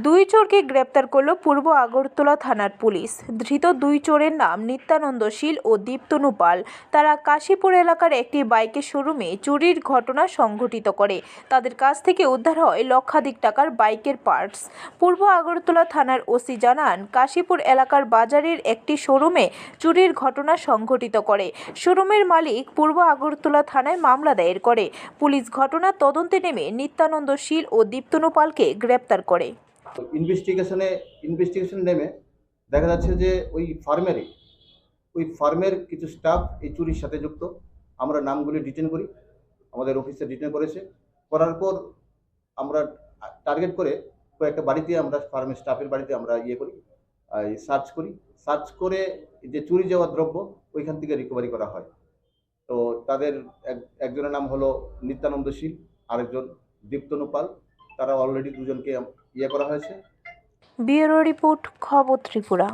দুই চোরকে গ্রেপ্তার করল পূর্ব আগরতলা থানার পুলিশ। ধৃত দুই চোরের নাম নিত্যানন্দ শীল ও দীপ্তনু পাল। তারা কাশীপুর এলাকার একটি বাইকের শোরুমে চুরির ঘটনা সংঘটিত করে। তাদের কাছ থেকে উদ্ধার হয় লক্ষাধিক টাকার বাইকের পার্টস। পূর্ব আগরতলা থানার ওসি জানান, কাশীপুর এলাকার বাজারের একটি শোরুমে চুরির ঘটনা সংঘটিত করে। শোরুমের মালিক পূর্ব আগরতলা থানায় মামলা দায়ের করে। পুলিশ ঘটনার তদন্তে নেমে নিত্যানন্দ শীল ও দীপ্তনু পালকে গ্রেপ্তার করে। ইনভেস্টিগেশনে ইনভেস্টিগেশন নেমে দেখা যাচ্ছে যে ওই ফার্মেরই ওই ফার্মের কিছু স্টাফ এই চুরির সাথে যুক্ত। আমরা নামগুলি ডিটেন করি, আমাদের অফিসে ডিটেন করেছে। করার পর আমরা টার্গেট করে কয়েকটা বাড়িতে আমরা ফার্মের স্টাফের বাড়িতে আমরা ইয়ে করি সার্চ করি। সার্চ করে যে চুরি যাওয়া দ্রব্য, ওইখান থেকে রিকভারি করা হয়। তো তাদের এক- একজনের নাম হলো নিত্যানন্দ শীল, আরেকজন দীপ্তনু পাল। তারা অলরেডি দুজনকে ইয়ে করা হয়েছে? ব্যুরো রিপোর্ট খবর ত্রিপুরা।